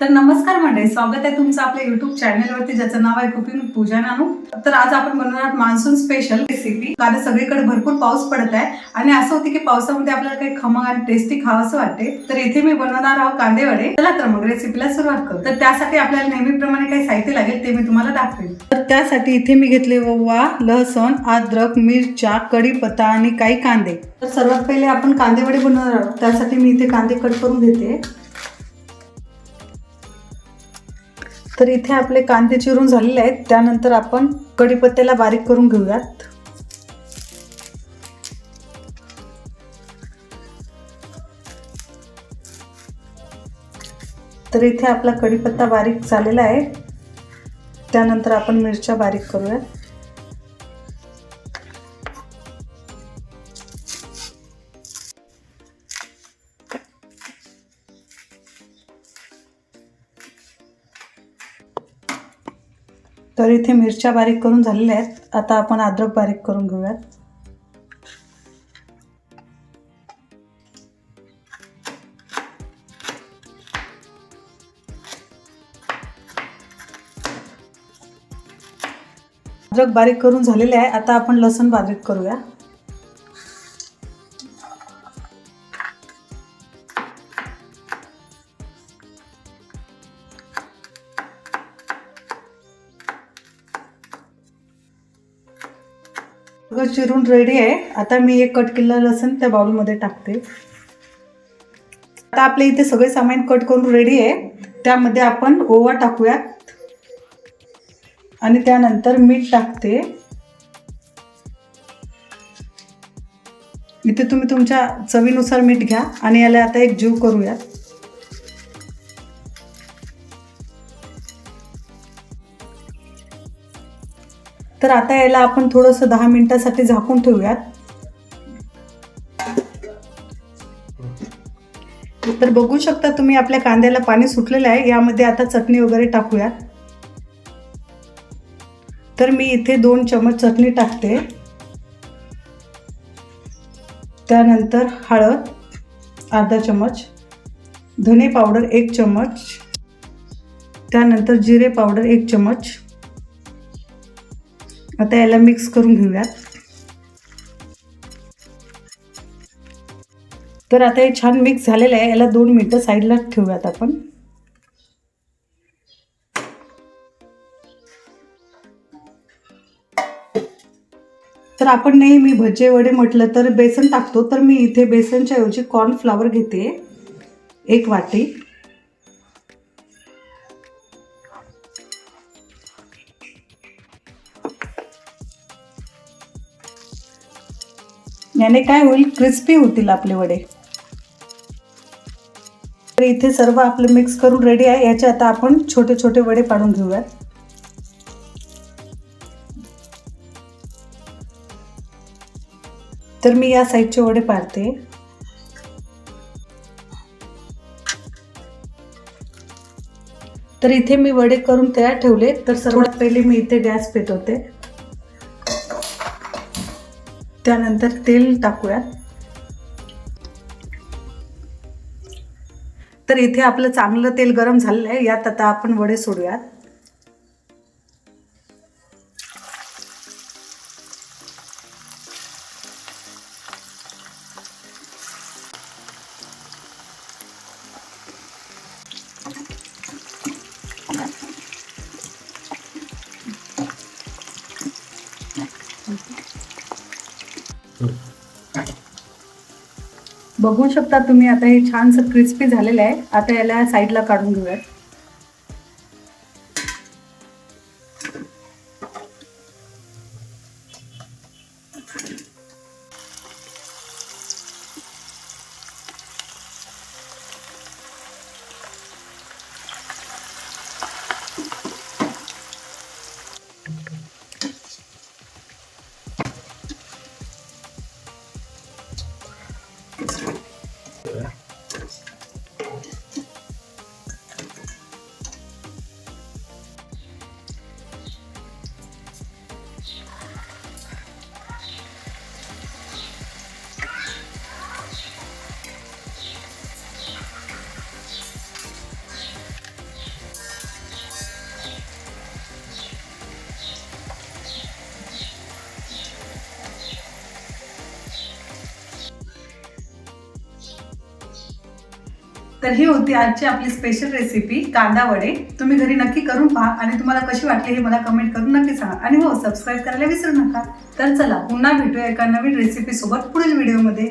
तर नमस्कार मंडळी स्वागत आहे तुमचं आपल्या युट्यूब चॅनलवरती ज्याचं नाव आहे कुकिंग पूजा नानू. तर आज आपण बनवणार आहोत मान्सून स्पेशल रेसिपी कारण सगळीकडे भरपूर पाऊस पडत आहे आणि असं होते की पावसामध्ये आपल्याला काही खमंग आणि टेस्टी खावंसं वाटते तर इथे मी बनवणार आहोत कांदे वडे चला तर मग रेसिपीला सुरुवात करू. तर त्यासाठी आपल्याला नेहमीप्रमाणे काही ते मी तुम्हाला दाखवेल. तर त्यासाठी इथे मी घेतले ओवा लसण अद्रक मिरच्या कढीपत्ता आणि काही कांदे. तर सर्वात पहिले आपण कांदे वडे बनवणार आहोत. त्यासाठी मी इथे कांदे कट करून घेते. तर इथे आपले कांदे चिरून झालेले आहेत. त्यानंतर आपण कढीपत्त्याला बारीक करून घेऊयात. तर इथे आपला कढीपत्ता बारीक झालेला आहे. त्यानंतर आपण मिरच्या बारीक करूयात तर इथे मिरच्या बारीक करून झालेल्या आहेत. आता आपण अद्रक बारीक करून घेऊयात. अद्रक बारीक करून झालेले आहे. आता आपण लसूण बारीक करूया. चिरून रेडी आहे. आता मी एक कट केलेला लसूण त्या बाउलमध्ये टाकते. आता आपल्या इथे सगळे सामान कट करून रेडी आहे. त्यामध्ये आपण ओवा टाकूयात. आणि त्यानंतर मीठ टाकते. इथे तुम्ही तुमच्या चवीनुसार मीठ घ्या आणि याला आता एक जीव करूयात. तर आता याला आपण थोडंसं दहा मिनिटासाठी झाकून ठेवूयात. तर बघू शकता तुम्ही आपल्या कांद्याला पाणी सुटलेलं आहे यामध्ये आता चटणी वगैरे टाकूयात. तर मी इथे दोन चमच चटणी टाकते. त्यानंतर हळद अर्धा चमच धने पावडर एक चमच त्यानंतर जिरे पावडर एक चमच आता याला मिक्स करून घेऊयात तर आता हे छान मिक्स झालेलं आहे. याला दोन मिनटं साईडला ठेवूयात आपण. तर आपण नेहमी भजे वडे म्हटलं तर बेसन टाकतो. तर मी इथे बेसनच्या ऐवजी कॉर्नफ्लावर घेते. एक वाटी. याने काय होईल? क्रिस्पी होतील आपले वडे. तर इथे सर्व आपलं मिक्स करून रेडी आहे. याचे आता आपण छोटे छोटे वडे पाडून घेऊयात. तर मी या साईडचे वडे पाळते तर इथे मी वडे करून तयार ठेवले. तर सर्वात पहिले मी इथे गॅस पेटवते. त्यानंतर तेल टाकूयात. तर इथे आपलं चांगलं तेल गरम झालेलं आहे. यात आता आपण वडे सोडूयात. बघू शकता तुम्ही आता हे छानसं क्रिस्पी झालेलं आहे. आता याला साईडला काढून घेऊयात. तर ही होती आजची आपली स्पेशल रेसिपी कांदा वडे. तुम्ही घरी नक्की करून पहा आणि तुम्हाला कशी वाटली हे मला कमेंट करून नक्की सांगा. आणि हो सबस्क्राईब करायला विसरू नका. तर चला पुन्हा भेटूया एका नवीन रेसिपी सोबत पुढील व्हिडिओमध्ये